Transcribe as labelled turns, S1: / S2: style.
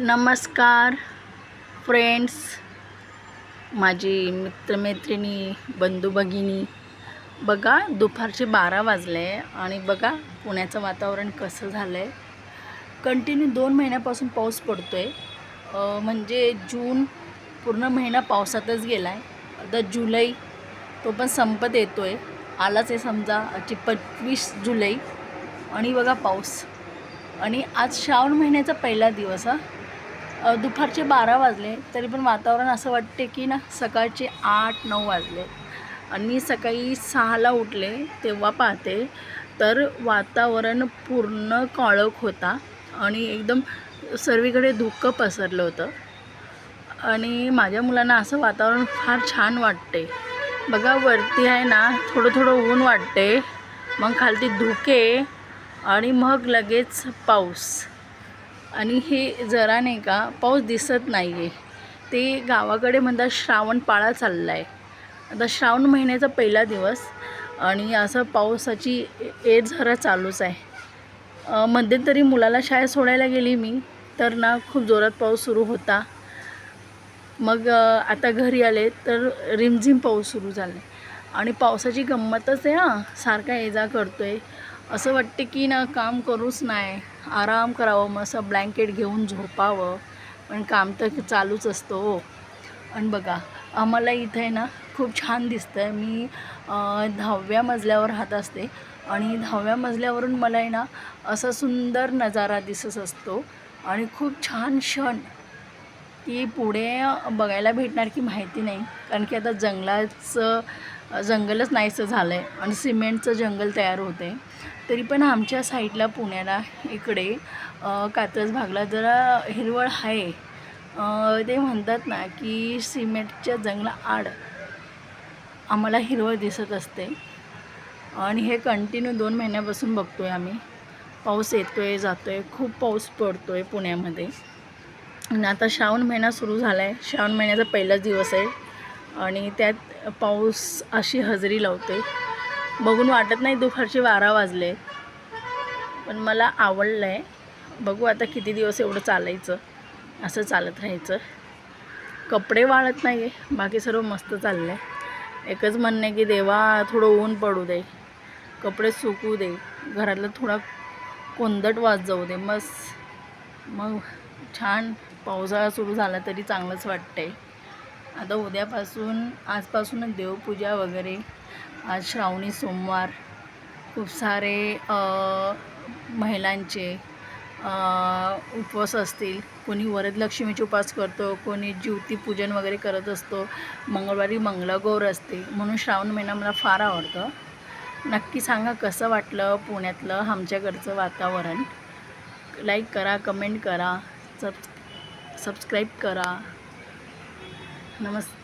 S1: नमस्कार फ्रेंड्स माझी मित्रमैत्रिणी बंधू भगिनी. बघा दुपारचे बारा वाजले आणि बघा पुण्याचं वातावरण कसं झालं आहे कंटिन्यू दोन महिन्यापासून पाऊस पडतो आहे म्हणजे जून पूर्ण महिना पावसातच गेला आहे आता जुलै तो पण संपत येतो आहे आलाच आहे समजा आजची पंचवीस जुलै. आणि बघा पाऊस. आणि आज श्रावण महिन्याचा पहिला दिवस हा. दुपारचे बारा वाजले तरी पण वातावरण असं वाटते की ना सकाळचे आठ नऊ वाजले. आणि मी सकाळी सहाला उठले तेव्हा पाहते तर वातावरण पूर्ण काळोख होता आणि एकदम सर्वीकडे धुकं पसरलं होतं. आणि माझ्या मुलांना असं वातावरण फार छान वाटते. बघा वरती आहे ना थोडं थोडं ऊन वाटते. मग खालती धुके आणि मग लगेच पाऊस. आणि हे जरा नाही का पाऊस दिसत नाही आहे ते गावाकडे म्हणतात श्रावण पाळा चालला आहे आता श्रावण महिन्याचा पहिला दिवस आणि असं पावसाची ए झरा चालूच आहे. मध्यंतरी मुलाला शाळेत सोडायला गेली मी तर ना खूप जोरात पाऊस सुरू होता. मग आता घरी आले तर रिमझिम पाऊस सुरू झाला आणि पावसाची गंमतच आहे हां. सारखा ये जा करतो आहे असं वाटते की ना काम करूच नाही. आराम करावं मग असं ब्लँकेट घेऊन झोपावं. पण काम तर चालूच असतो हो. आणि बघा आम्हाला इथे आहे ना खूप छान दिसतं आहे मी दहाव्या मजल्यावर राहत असते आणि दहाव्या मजल्यावरून मला आहे ना असा सुंदर नजारा दिसत असतो आणि खूप छान क्षण. की पुढे बघायला भेटणार की माहिती नाही. कारण की आता जंगलाचं जंगलच नाहीसं झालं आहे आणि सिमेंटचं जंगल तयार होते तरी पण आमच्या साईडला पुण्याला इकडे अ, कात्रज भागला जरा हिरवळ आहे. ते म्हणतात ना की सिमेंटच्या जंगला आड आम्हाला हिरवळ दिसत असते. आणि हे कंटिन्यू दोन महिन्यापासून बघतो आहे आम्ही. पाऊस येतो आहे जातो आहे खूप पाऊस पडतो आहे पुण्यामध्ये. आणि आता श्रावण महिना सुरू झाला आहे श्रावण महिन्याचा पहिलाच दिवस आहे. आणि त्यात पाऊस अशी हजेरी लावते बघून वाटत नाही दुपारचे बारा वाजले. पण मला आवडलं आहे बघू आता किती दिवस एवढं चालायचं. असं चालत राहायचं. कपडे वाळत नाही आहे बाकी सर्व मस्त चाललं आहे एकच म्हणणं आहे की देवा थोडं ऊन पडू दे. कपडे सुकू दे. घरातलं थोडा कोंदट वाज जाऊ दे. मस मग छान पावसाळा सुरू झाला तरी चांगलंच वाटतंय. आता उद्यापासून आजपासूनच देवपूजा वगैरे. आज श्रावणी सोमवार. खूप सारे महिलांचे उपवास असतील. कोणी वरदलक्ष्मीचे उपास करतो कोणी ज्योतिपूजन वगैरे करत असतो. मंगळवारी मंगळागौर असते. म्हणून श्रावण महिना मला फार आवडतं. नक्की सांगा कसं वाटलं पुण्यातलं आमच्याकडचं वातावरण? लाईक करा कमेंट करा सब सबस्क्राईब करा. नमस्ते.